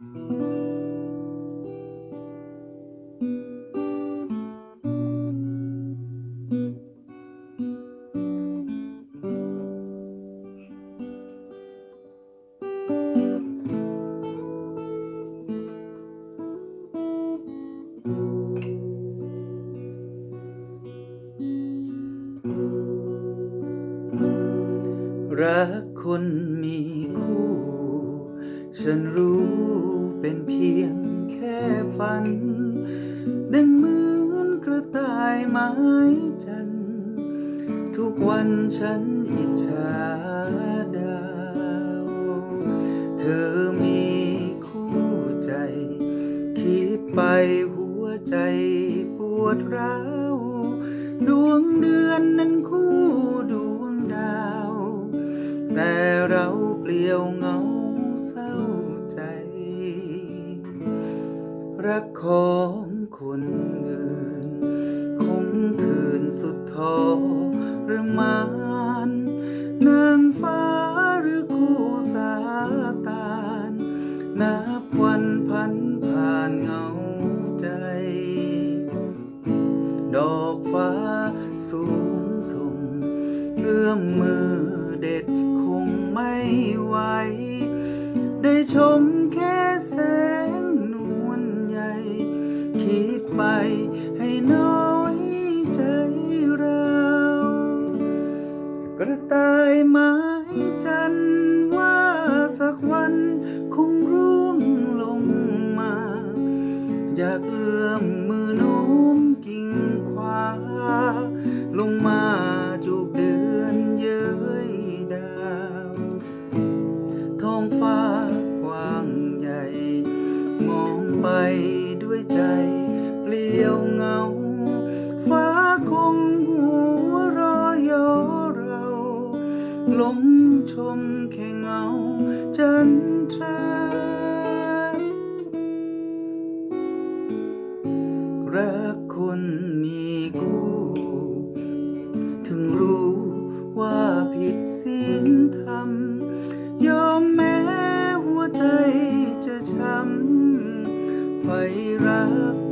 รักคนมีคู่ ฉันรู้ เป็นเพียงแค่ฝัน ดังเหมือนกระต่ายไม้จัน ทุกวันฉันอิจฉาดาว เธอมีคู่ใจ คิดไปหัวใจปวดร้าว ดวงเดือนนั้นคู่ดวงดาว แต่เราเปลี่ยวเงา รักของคนอื่น คงคืนสุดทอรมานนางฟ้าหรือคู่สาตานนับวันพันผ่านเหงาใจ ดอกฟ้าสูงส่งเอื้อมมือเด็ดคงไม่ไหว ได้ชมแค่แสง ไป ให้น้อยใจเรา กระต่ายไม้จันว่าสักวันคงร่วงลงมา อยากเอื้อมมือโน้มกิ่งขวา ลงมาจูบเดือนเย้ยดาว ท้องฟ้า หลงชมแค่เงาจันทรา รักคนมีคู่ถึงรู้ว่าผิดศีลธรรม ยอมแม้หัวใจจะช้ำไฟรัก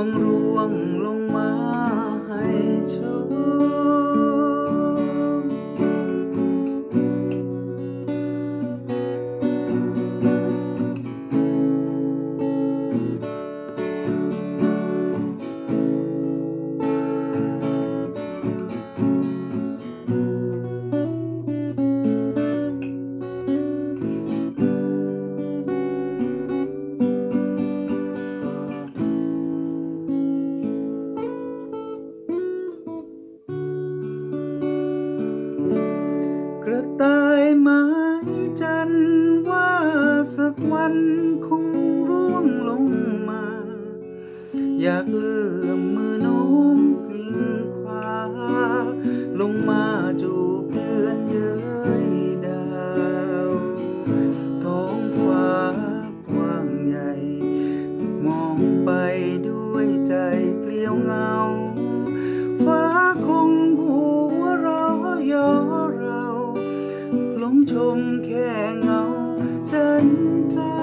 วังร่วงลงมาให้ชม กระต่ายไม้จันทร์ว่าสักวันคงร่วงลงมา อยากเลื่อมมือโน้มกิ่งขวาลงมาจู ชมแค่เงาจันทรา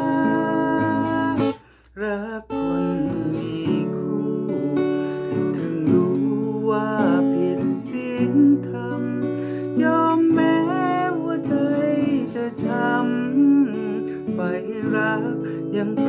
รักคนมีคู่ ถึงรู้ว่าผิดศีลธรรม ยอมแม้หัวใจจะช้ำไฟรักยังป